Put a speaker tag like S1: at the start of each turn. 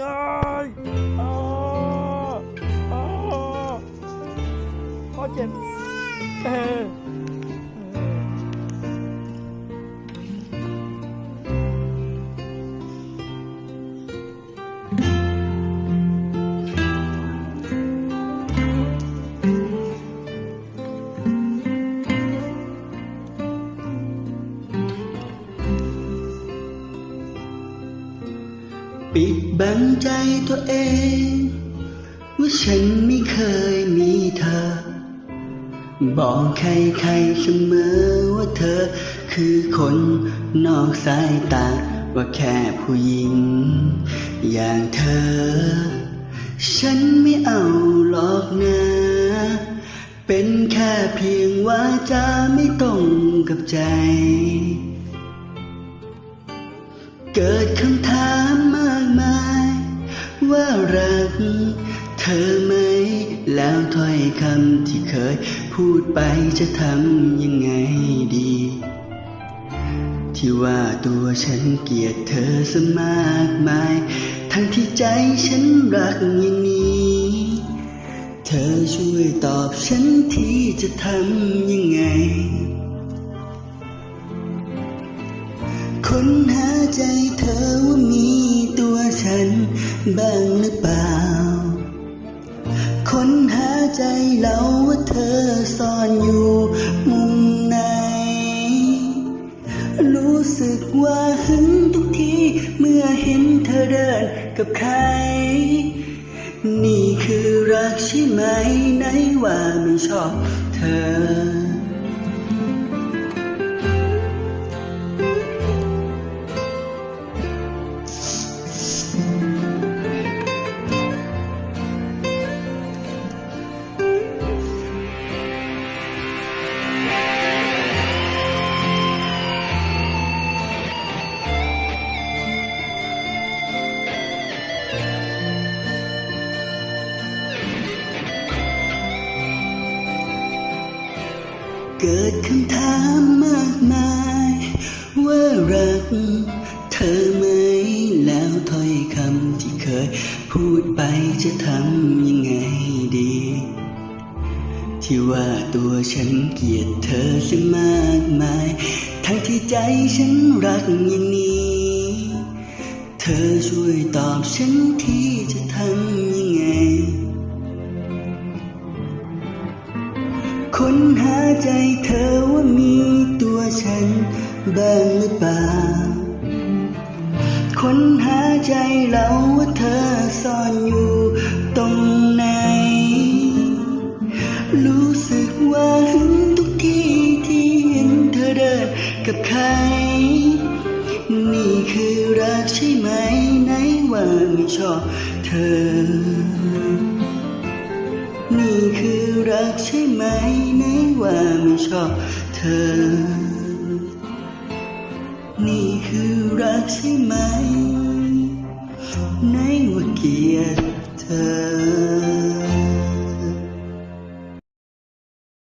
S1: ยายอ้าอ้
S2: ปิดบังใจตัวเอง ว่าฉันไม่เคยมีเธอ บอกใครๆเสมอว่าเธอ คือคนนอกสายตาว่าแค่ผู้หญิง อย่างเธอ ฉันไม่เอาหรอกนะเป็นแค่เพียงว่าจะไม่ตรงกับใจ เกิดคำถาม ว่ารัก เธอไหม แล้วถ้อยคำที่เคยพูดไปจะทำยังไงดี ที่ว่าตัวฉันเกลียดเธอซะมากมาย ทั้งที่ใจฉันรักอย่างนี้ เธอช่วยตอบฉันทีจะทำยังไงค้นหาใจเธอ บ้างหรือเปล่า ค้นหาใจเราว่าเธอซ่อนอยู่มุมไหน รู้สึกว่าหึงทุกทีเมื่อเห็นเธอเดินกับใคร นี่คือรักใช่ไหมไหนว่าไม่ชอบเธอ เกิดคำถามมากมาย ว่ารักเธอไหมแล้วถ้อยคำที่เคยพูดไปจะทำยังไงดี ที่ว่าตัวฉันเกลียดเธอซะมากมาย ทั้งที่ใจฉันรักอย่างนี้ เธอช่วยตอบฉันที่จะทำยังไง คนหา ใจเธอว่ามีตัวฉันบ้างหรือเปล่า ค้นหาใจเราว่าเธอซ่อนอยู่ตรงไหน รู้สึกว่าหึงทุกทีที่เห็นเธอเดินกับใคร นี่คือรักใช่ไหมไหนว่าไม่ชอบเธอ นี่คือ รักใช่ไหมไหนว่าไม่ชอบเธอ นี่คือรักใช่ไหมไหนว่าเกลียดเธอ